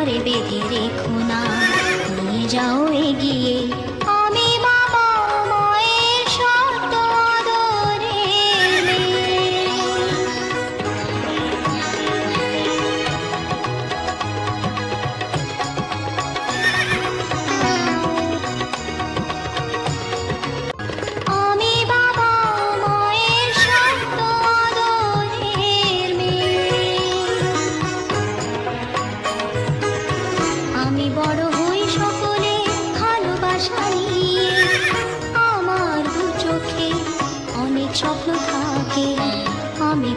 और बेधेरे खुना। जाओ एगिए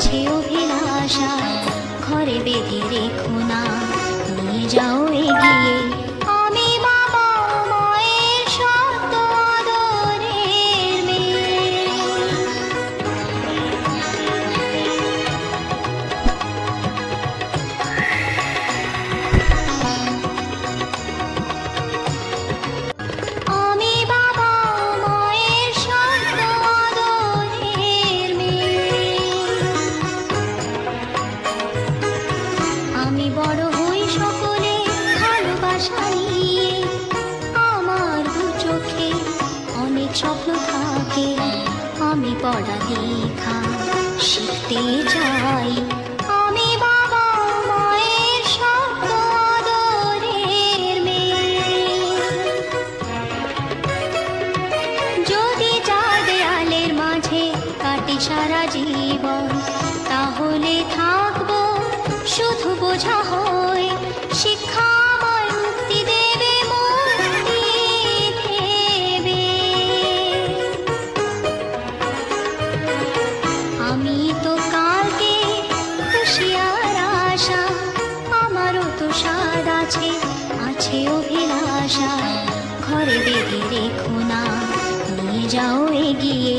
আছে অভিলাষা। ঘরে বেঁধে রেখো না নিয়ে যাও সারা জীবন তাহলে থাকব শুধু বোঝা হয় শিক্ষা আছে অভিলাষা। ঘরে বেঁধে রেখো না নিয়ে যাও এগিয়ে।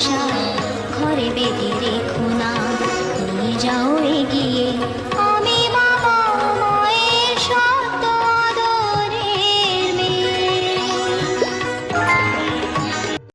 আশা ঘরে বেঁধে রেখে